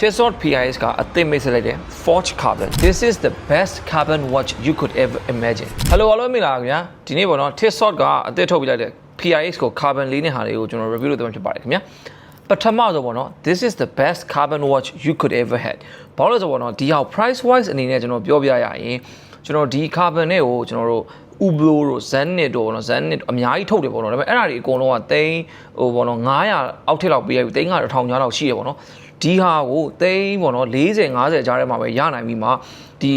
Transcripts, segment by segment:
Tissot PIS ကအသစ်မိတ်ဆက်လိုက်တဲ့ Forge Carbon This is the best carbon watch you could ever imagine Hello အားလုံးမင်္ဂလာပါခင်ဗျာဒီနေ့ပေါ့နော် Tissot ကအသစ်ထုတ်ပြလိုက်တဲ့ PIS ကို carbon လေးနဲ့ဟာလေးကိုကျွန်တော် review လုပ်သွားမှာဖြစ်ပါတယ်ခင်ဗျာပထမဆုံးပေါ့နော် this is the best carbon watch you could ever had ဘာလို့လဲဆိုတော့ပေါ့နော်ဒီဟာ price wise အနေနဲ့ကျွန်တော်ပြောပြရရင်ကျွန်တော်ဒီ carbon နဲ့ကိုကျွန်တော်တို့ Ublo တို့ Zenit တို့ပေါ့နော် Zenit အများကြီးထုတ်တယ်ပေါ့နော်ဒါပေမဲ့အဲ့ဒါတွေအကုန်လုံးကသိန်းဟိုပေါ့နော်900အောက်ထစ်လောက်ပေးရပြီသိန်း900 1000လောက်ရှိရပေါ့နော်ဒီဟာကိုသိန်းပေါ့နော်40 50ကြားထဲမှာပဲရနိုင်ပြီမှာဒီ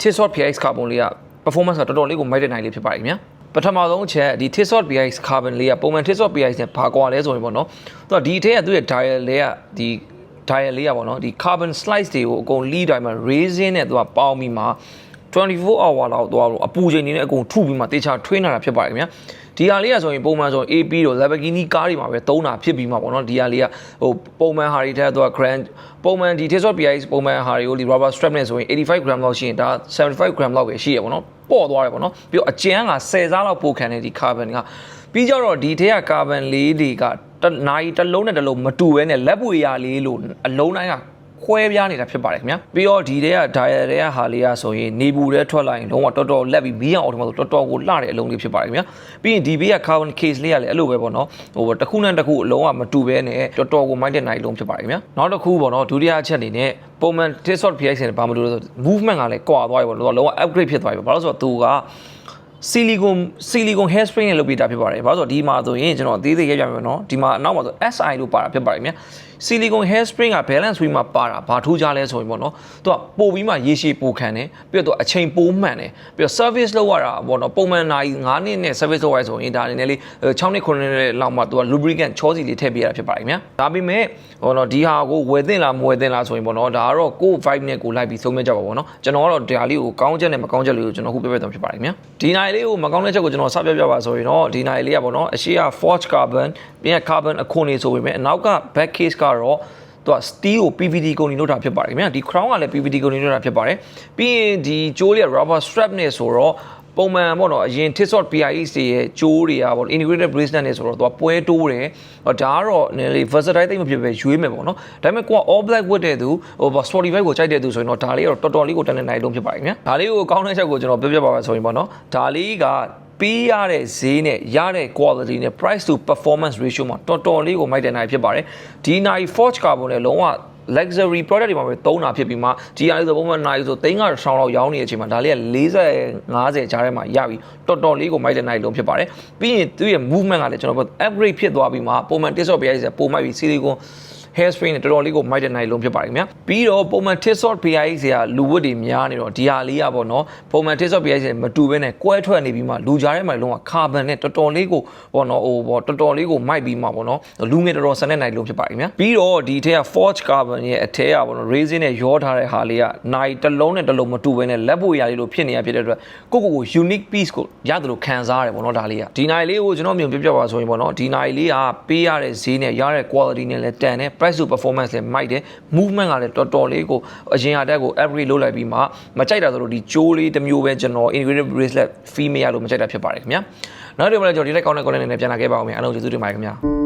Tissot PX carbon လေးက performance ကတော်တော်လေးကိုမိုက်တဲ့နိုင်လေးဖြစ်ပါတယ်ခင်ဗျာပထမဆုံးအချက်ဒီ Tissot PX carbon လေးကပုံမှန် Tissot PX နဲ့ဘာကွာလဲဆိုရင်ပေါ့နော်သူကဒီအထက်ကသူ့ရဲ့ dial လေးကဒီ dial လေးကပေါ့နော်ဒီ carbon slice တွေကိုအကုန် lead တိုင်းမှာ raising နဲ့သူကပေါင်းပြီးမှ 24 hour လောက်သွားလို့အပူချိန်နေနဲ့အကုန်ထုပြီးမှတေချာထွေးနေတာဖြစ်ပါတယ်ခင်ဗျာဒီဟာလေးကဆိုရင်ပုံမှန်ဆိုရင် AP တို့ Lamborghini ကားတွေမှာပဲသုံးတာဖြစ်ပြီးမှပေါ့နော်ဒီဟာလေးကဟိုပုံမှန်ဟာတွေထက်သူက grand ပုံမှန်ဒီ Tissot PX ပုံမှန်ဟာတွေကိုဒီ rubber strap နဲ့ဆိုရင်85 gram လောက်ရှိရင်ဒါ75 gram လောက်ပဲရှိရပေါ့နော်ပေါ့သွားတယ်ပေါ့နော်ပြီးတော့အကျန်းက10စားလောက်ပိုခံတဲ့ဒီ carbon ကပြီးကြတော့ဒီထဲက carbon လေးတွေကတနိုင်တစ်လုံးနဲ့တစ်လုံးမတူဘဲနဲ့လက်ပွေရလေးလို့အလုံးတိုင်းက ခွဲပြားနေတာဖြစ်ပါတယ်ခင်ဗျာပြီးတော့ဒီတဲ့က dial တွေကဟာလေးကဆိုရင်နေပူတဲ့ထွက်လာရင်လုံးဝတော်တော်လက်ပြီးမီးအောင်အော်တိုမဆိုတော်တော်ကိုလှတဲ့အလုံးလေးဖြစ်ပါတယ်ခင်ဗျာပြီးရင်ဒီဘေးက carbon case လေးကလည်းအဲ့လိုပဲပေါ့နော်ဟိုတစ်ခုနဲ့တစ်ခုအလုံးဝမတူဘဲနဲ့တော်တော်ကိုမိုက်တဲ့နိုင်လုံးဖြစ်ပါတယ်ခင်ဗျာနောက်တစ်ခုပေါ့နော်ဒုတိယအချက်အနေနဲ့ပုံမှန် Tissot PX နဲ့ဘာမတူလို့ဆို movement ကလည်းကွာသွားပြီပေါ့နော်လုံးဝ upgrade ဖြစ်သွားပြီပေါ့ဘာလို့ဆိုတော့သူကဆီလီကွန်ဆီလီကွန် hair spray နဲ့လုပ်ပေးတာဖြစ်ပါတယ်။ဘာလို့ဆိုတော့ဒီမှာဆိုရင်ကျွန်တော်အသေးသေးရိုက်ပြမယ်နော်။ဒီမှာအနောက်မှာဆို SI လို့ပါတာဖြစ်ပါတယ်မြတ်။ ဆီလီကွန် hair spray က balance wheel မှာပါတာဘာထူးခြားလဲဆိုရင်ပေါ့နော်။သူကပို့ပြီးမှရေရှည်ပိုခံတယ်။ပြီးတော့သူအချိန်ပိုမှန်တယ်။ပြီးတော့ service လုပ်ရတာပေါ့နော်။ပုံမှန်နိုင်9နှစ်နဲ့ service လုပ်ရဆိုရင်ဒါအနေနဲ့လေး6နှစ်9နှစ်လောက်မှသူက lubricant ချောစီလေးထည့်ပေးရတာဖြစ်ပါတယ်မြတ်။ဒါပေမဲ့ဟောနော်ဒီဟာကိုဝယ်သင့်လားမဝယ်သင့်လားဆိုရင်ပေါ့နော်ဒါကတော့ကိုယ် vibe နဲ့ကိုလိုက်ပြီးဆုံးဖြတ်ကြပါပေါ့နော်။ကျွန်တော်ကတော့ဒါလေးကိုကောင်းချက်နဲ့မကောင်းချက်လေးကိုကျွန်တော်ခုပြပြသွားဖြစ်ပါတယ်မြတ်။ဒီနိုင်လေးကိုမကောင်းတဲ့ချက်ကိုကျွန်တော်စပြပြပါဆိုရင်တော့ဒီနိုင်လေးကပေါ့နော်အရှိက forge carbon ပြီးရင် carbon အခွန်နေဆိုပေမဲ့အနောက်က back case ကတော့သူက steel ကို PVD ကုန်နေလို့တာဖြစ်ပါတယ်ခင်ဗျာဒီ crown ကလည်း PVD ကုန်နေလို့တာဖြစ်ပါတယ်ပြီးရင်ဒီကြိုးလေးက rubber strap နဲ့ဆိုတော့ ပုံမှန်ပေါ့နော်အရင် Tissot PIX တွေရဲ့ကြိုးတွေကပေါ့ integrated bracelet နဲ့ဆိုတော့သူကပွဲတိုးတယ်ဟောဒါကတော့နည်းလေး versatile သိမ့်မဖြစ်ပဲရွေးမယ်ပေါ့နော်ဒါပေမဲ့ကိုက all black ဝတ်တဲ့သူဟို Spotify ကိုကြိုက်တဲ့သူဆိုရင်တော့ဒါလေးကတော့တော်တော်လေးကိုတန်တဲ့နိုင်လုံးဖြစ်ပါတယ်ခင်ဗျာဒါလေးကိုကောင်းတဲ့ချက်ကိုကျွန်တော်ပြပြပါပါဆိုရင်ပေါ့နော်ဒါလေးကပေးရတဲ့ဈေးနဲ့ရတဲ့ quality နဲ့ price to performance ratio မှာတော်တော်လေးကိုမိုက်တဲ့နိုင်ဖြစ်ပါတယ်ဒီနိုင် Forge Carbon နဲ့လုံးဝ luxury product တွေမှာပဲသုံးတာဖြစ်ပြီးမှဒီအားလေးဆိုပုံမှန်နိုင်ဆိုသိန်းကထောင်လောက်ရောင်းနေတဲ့အချိန်မှာဒါလေးက40 50ကြားထဲမှာရပြီတော်တော်လေးကိုမိုက်တဲ့နိုင်လုံးဖြစ်ပါတယ်ပြီးရင်သူ့ရဲ့ movement ကလည်းကျွန်တော် upgrade ဖြစ်သွားပြီးမှပုံမှန် Tissot ပြရိုက်စပုံမှန်ပြီး silicone hair spray နဲ့တော်တော်လေးကိုမိုက်တဲ့နိုင်လုံးဖြစ်ပါတယ်ခင်ဗျာပြီးတော့ပုံမှန် Tissot PIX ကလူဝတ်တွေများနေတော့ဒီဟာလေးကပေါ့နော်ပုံမှန် Tissot PIX မတူဘဲနဲ့ကွဲထွက်နေပြီးမှလူကြားထဲမှာလုံးဝ carbon နဲ့တော်တော်လေးကိုပေါ့နော်ဟိုပေါ့တော်တော်လေးကိုမိုက်ပြီးမှပေါ့နော်လူငယ်တော်တော်ဆန်တဲ့နိုင်လုံးဖြစ်ပါတယ်ခင်ဗျာပြီးတော့ဒီထက်က Forge Carbon ရဲ့အထက်ကပေါ့နော် resin နဲ့ရောထားတဲ့ဟာလေးကနိုင်တစ်လုံးနဲ့တစ်လုံးမတူဘဲနဲ့လက်ပွေရာလေးလိုဖြစ်နေရဖြစ်တဲ့အတွက်ကိုကိုကို unique piece ကိုရတယ်လို့ခံစားရတယ်ပေါ့နော်ဒါလေးကဒီနိုင်လေးကိုကျွန်တော်မြင်ပြပြပါဆိုရင်ပေါ့နော်ဒီနိုင်လေးကပေးရတဲ့ဈေးနဲ့ရတဲ့ quality နဲ့လည်းတန်တယ် price to performance လည်းမိုက်တယ် movement ကလည်းတော်တော်လေးကိုအရင်အတက်ကို every လုပ်လိုက်ပြီးမှမကြိုက်တာဆိုလို့ဒီကြိုးလေးတစ်မျိုးပဲကျွန်တော် integrated bracelet female လို့မကြိုက်တာဖြစ်ပါတယ်ခင်ဗျာနောက်တစ်ခါလည်းကျွန်တော်ဒီလိုက်ကောင်းတဲ့ content နဲ့ပြန်လာခဲ့ပါအောင်များအားလုံးကျေးဇူးတင်ပါတယ်ခင်ဗျာ